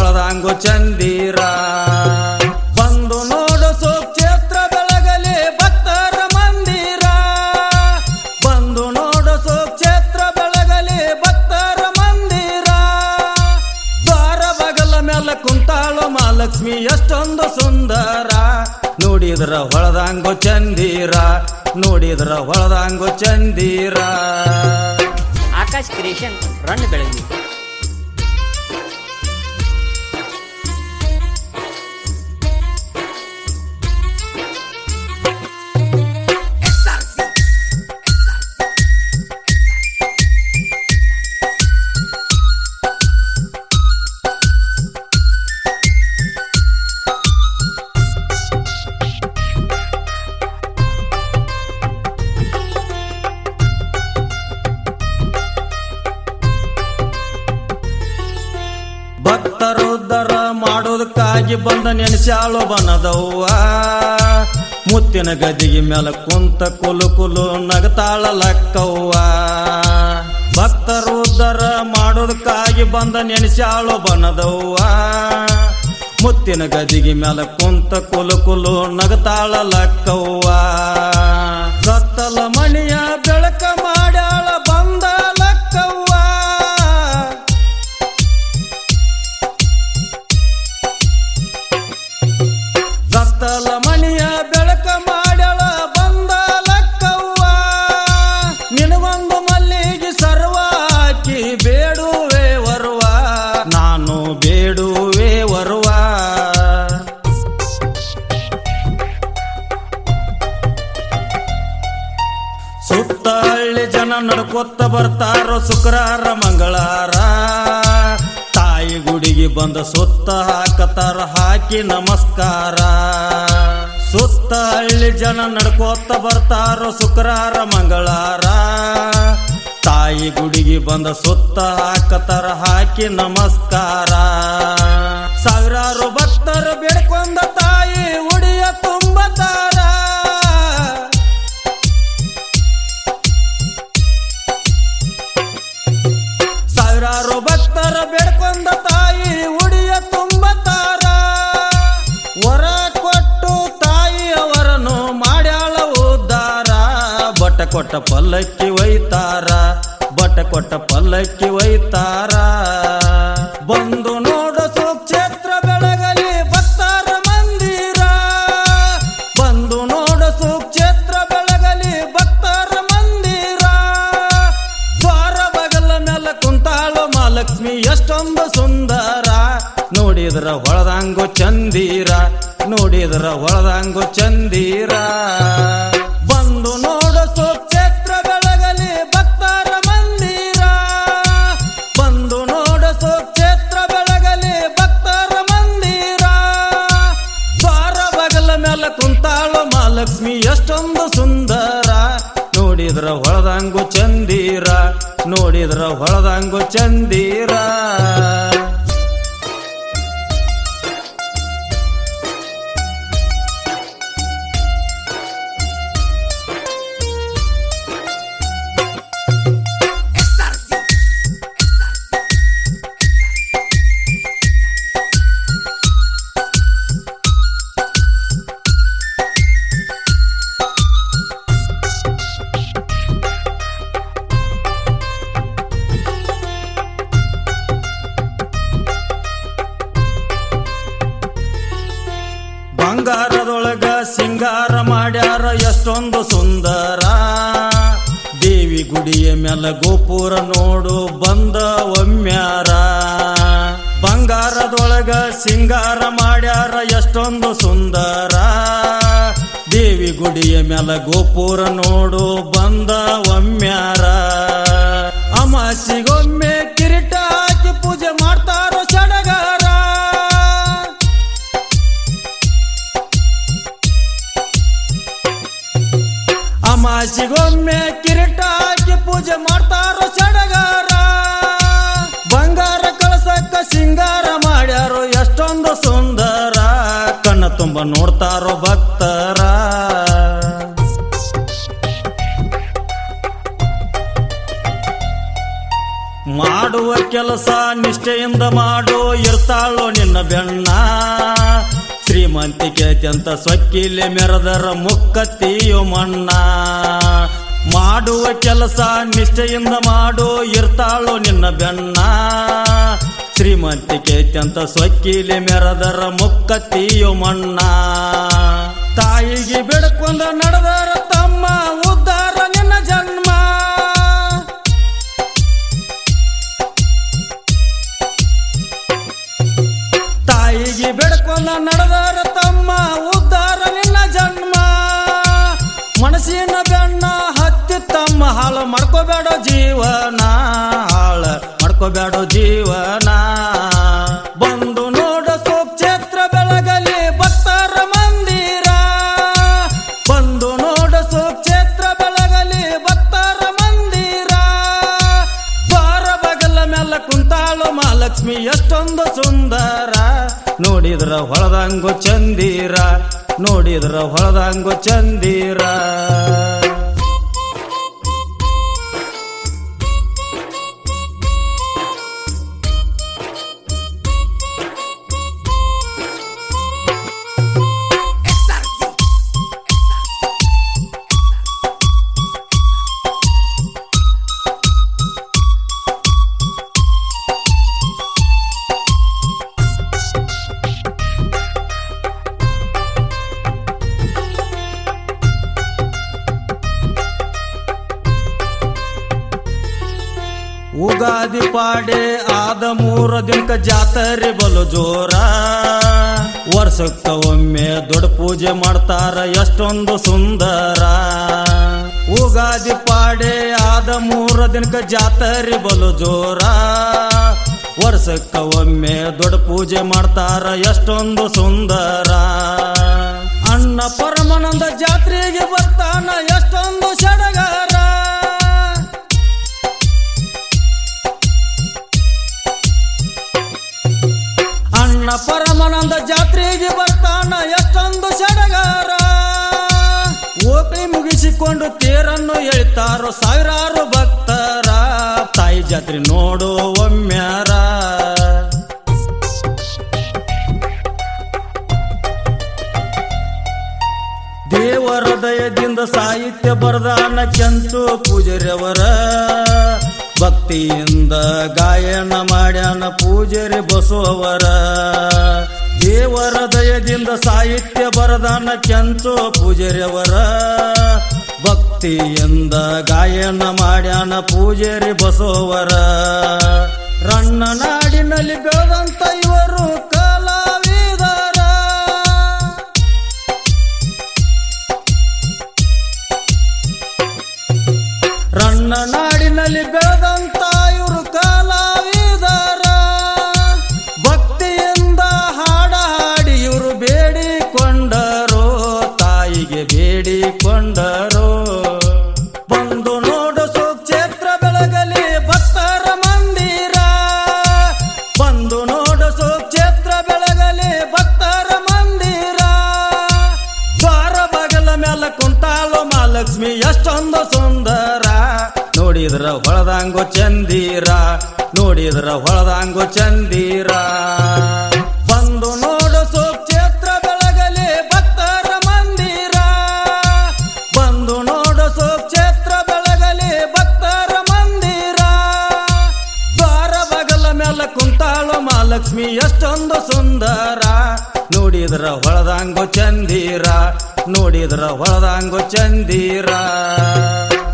ಹೊಳದಂಗು ಚಂದೀರ. ಬಂದು ನೋಡು ಸುಕ್ಷೇತ್ರ ಬೆಳಗಲಿ ಭಕ್ತರ ಮಂದಿರ. ಬಂದು ನೋಡು ಸುಕ್ಷೇತ್ರ ಬೆಳಗಲಿ ಭಕ್ತರ ಮಂದಿರ. ದ್ವಾರ ಬಗಲ ಮೇಲೆ ಕುಂತಾಳು ಮಹಾಲಕ್ಷ್ಮಿ ಎಷ್ಟೊಂದು ಸುಂದರ. ನೋಡಿದ್ರ ಹೊಳದಾಂಗು ಚಂದೀರ, ನೋಡಿದ್ರ ಹೊಳದಾಂಗು ಚಂದೀರ. ಆಕಾಶ್ ಕ್ರಿಯೇಷನ್ ರನ್ ಬೆಳಗ್ಗೆ ಮಾಡೋದಕ್ಕಾಗಿ ಬಂದ ನೆನೆಸಾಳು ಬನದವ್ವ. ಮುತ್ತಿನ ಗದಿಗೆ ಮೇಲ ಕುಂತ ಕುಲು ಕುಲು ನಗತಾಳ ಲಕ್ಕವ್ವ ಭಕ್ತರು ಉದ್ದರ ಮಾಡೋದಕ್ಕಾಗಿ ಬಂದ ನೆನೆಸಾಳು ಬನದವ್ವ. ಮುತ್ತಿನ ಗದಿಗೆ ಮೇಲ ಕುಂತ ಕುಲು ಕುಲು ನಗತಾಳ ಲಕ್ಕವ್ವ ಹಳ್ಳಿ ಜನ ನಡ್ಕೊತ ಬರ್ತಾರೋ ಶುಕ್ರವಾರ ಮಂಗಳಾರ ತಾಯಿ ಗುಡಿಗೆ ಬಂದ ಸುತ್ತ ಹಾಕತಾರ, ಹಾಕಿ ನಮಸ್ಕಾರ. ಸುತ್ತ ಹಳ್ಳಿ ಜನ ನಡ್ಕೋತ ಬರ್ತಾರೋ ಶುಕ್ರವಾರ ಮಂಗಳಾರ ತಾಯಿ ಗುಡಿಗೆ ಬಂದ ಸುತ್ತ ಹಾಕತಾರ, ಹಾಕಿ ನಮಸ್ಕಾರ. ಕೊಟ್ಟ ಪಲ್ಲಕ್ಕಿ ಒಯ್ತಾರ ಬಟ ಕೊಟ್ಟ ಪಲ್ಲಕ್ಕಿ ಒಯ್ತಾರ. ಬಂದು ನೋಡು ಸುಕ್ಷೇತ್ರ ಬೆಳಗಲಿ ಬತ್ತಾರ ಮಂದಿರ. ಬಂದು ನೋಡು ಸುಕ್ಷೇತ್ರ ಬೆಳಗಲಿ ಬತ್ತಾರ ಮಂದಿರ. ದ್ವಾರ ಬಗಲ ಮೇಲೆ ಕುಂತಾಳು ಮಹಾಲಕ್ಷ್ಮಿ, ಎಷ್ಟೊಂದು ಸುಂದರ. ನೋಡಿದ್ರ ಹೊಳದಂಗು ಚಂದೀರ, ನೋಡಿದ್ರ ಹೊಳದಂಗು ಚಂದೀರ. ಎಷ್ಟೊಂದು ಸುಂದರ. ದೇವಿ ಗುಡಿಯ ಮೇಲೆ ಗೋಪುರ ನೋಡು, ಬಂದ ಒಮ್ಮ್ಯಾರ ಬಂಗಾರದೊಳಗ ಸಿಂಗಾರ ಮಾಡ್ಯಾರ, ಎಷ್ಟೊಂದು ಸುಂದರ. ದೇವಿ ಗುಡಿಯ ಮೇಲೆ ಗೋಪುರ ನೋಡು, ಬಂದ ಒಮ್ಮ್ಯಾರ ತುಂಬ ನೋಡ್ತಾರೋ ಭಕ್ತರ. ಮಾಡುವ ಕೆಲಸ ನಿಷ್ಠೆಯಿಂದ ಮಾಡೋ ಇರ್ತಾಳೋ ನಿನ್ನ ಬೆಣ್ಣ ಶ್ರೀಮಂತಿಕೆ ಅತ್ಯಂತ ಸೊಕ್ಕಿಲೆ ಮೆರೆದರ ಮುಕ್ಕತ್ತಿಯೋ ಮಣ್ಣ. ಮಾಡುವ ಕೆಲಸ ನಿಷ್ಠೆಯಿಂದ ಮಾಡೋ ಇರ್ತಾಳೋ ನಿನ್ನ ಬೆಣ್ಣ ಶ್ರೀಮಂತಿಕೆ ಅತ್ಯಂತ ಸೊಕ್ಕಿಲಿ ಮೆರದರ ಮುಕ್ಕತ್ತಿಯೋ ಮಣ್ಣ. ತಾಯಿಗೆ ಬಿಡಕೊಂಡ ನಡೆದರ ತಮ್ಮ ಉದ್ಧಾರ ನಿನ್ನ ಜನ್ಮ. ತಾಯಿಗೆ ಬಿಡಕೊಂಡ ನಡೆದರ ತಮ್ಮ ಉದ್ಧಾರ ನಿನ್ನ ಜನ್ಮ. ಮನಸ್ಸಿನ ಬೆಣ್ಣ ಹತ್ತಿ ತಮ್ಮ ಹಾಳು ಮಾಡ್ಕೋಬೇಡ ಜೀವನ, ಹಾಳ ಮಾಡ್ಕೋಬೇಡ ಜೀವನ. ಮಹಾಲಕ್ಷ್ಮಿ ಎಷ್ಟೊಂದು ಸುಂದರ. ನೋಡಿದ್ರ ಹೊಳದಂಗು ಚಂದೀರ. ನೋಡಿದ್ರ ಹೊಳದಂಗು ಚಂದಿರ. ಉಗಾದಿ ಪಾಡೆ ಆದ ಮೂರ ದಿನಕ ಜಾತ್ರೆ ಬಲು ಜೋರ. ವರ್ಷಕ್ಕ ಒಮ್ಮೆ ದೊಡ್ಡ ಪೂಜೆ ಮಾಡ್ತಾರ ಎಷ್ಟೊಂದು ಸುಂದರ. ಉಗಾದಿ ಪಾಡೆ ಆದ ಮೂರ ದಿನಕ ಜಾತ್ರೆ ಬಲು ಜೋರ. ವರ್ಷಕ್ಕ ಒಮ್ಮೆ ದೊಡ್ಡ ಪೂಜೆ ಮಾಡ್ತಾರ ಎಷ್ಟೊಂದು ಸುಂದರ. ಅಣ್ಣ ಪರಮಾನಂದ ಜಾತ್ರೆಗೆ ಬರ್ತಾನ ಎಷ್ಟೊಂದು ಸಡಗರ ಅಣ್ಣ ಪರಮಾನಂದ ಜಾತ್ರೆಗೆ ಬರ್ತಾನ ಎಷ್ಟೊಂದು ಸಡಗಾರ ಓಪಿ ಮುಗಿಸಿಕೊಂಡು ತೇರನ್ನು ಎಳಿತಾರೋ ಸಾವಿರಾರು ಭಕ್ತರ. ತಾಯಿ ಜಾತ್ರೆ ನೋಡು ಒಮ್ಮ್ಯಾರ ದೇವರ ದಯದಿಂದ ಸಾಹಿತ್ಯ ಬರದಾನ ಕೆಂತು ಪೂಜಾರಿಯವರ ಭಕ್ತಿಯಿಂದ ಗಾಯನ ಮಾಡ್ಯಾನ ಪೂಜಾರಿ ಬಸವರ ದೇವರ ದಯದಿಂದ ಸಾಹಿತ್ಯ ಬರದಾನ ಕೆಂಚು ಪೂಜಾರಿಯವರ ಭಕ್ತಿಯಿಂದ ಗಾಯನ ಮಾಡ್ಯಾನ ಪೂಜಾರಿ ರಣ್ಣ ನಾಡಿನಲ್ಲಿ ಬೆಳೆದಂತ ಇವರು ಕಲಾವಿದರ. ರಣ್ಣ ನಾಡಿನಲ್ಲಿ ನೋಡಿದ್ರ ಹೊಳದಂಗು ಚಂದೀರ, ನೋಡಿದ್ರ ಹೊಳದಂಗು ಚಂದೀರ. ಬಂದು ನೋಡು ಕ್ಷೇತ್ರ ಬೆಳಗಲಿ ಭಕ್ತರ ಮಂದಿರ. ಬಂದು ನೋಡು ಕ್ಷೇತ್ರ ಬೆಳಗಲಿ ಭಕ್ತರ ಮಂದಿರ. ದ್ವಾರ ಬಗಲ ಮೇಲೆ ಕುಂತಾಳು ಮಹಾಲಕ್ಷ್ಮಿ, ಎಷ್ಟೊಂದು ಸುಂದರ. ನೋಡಿದ್ರ ಹೊಳದಂಗು ಚಂದೀರ, ನೋಡಿದ್ರ ಹೊಳದಂಗು ಚಂದಿರ.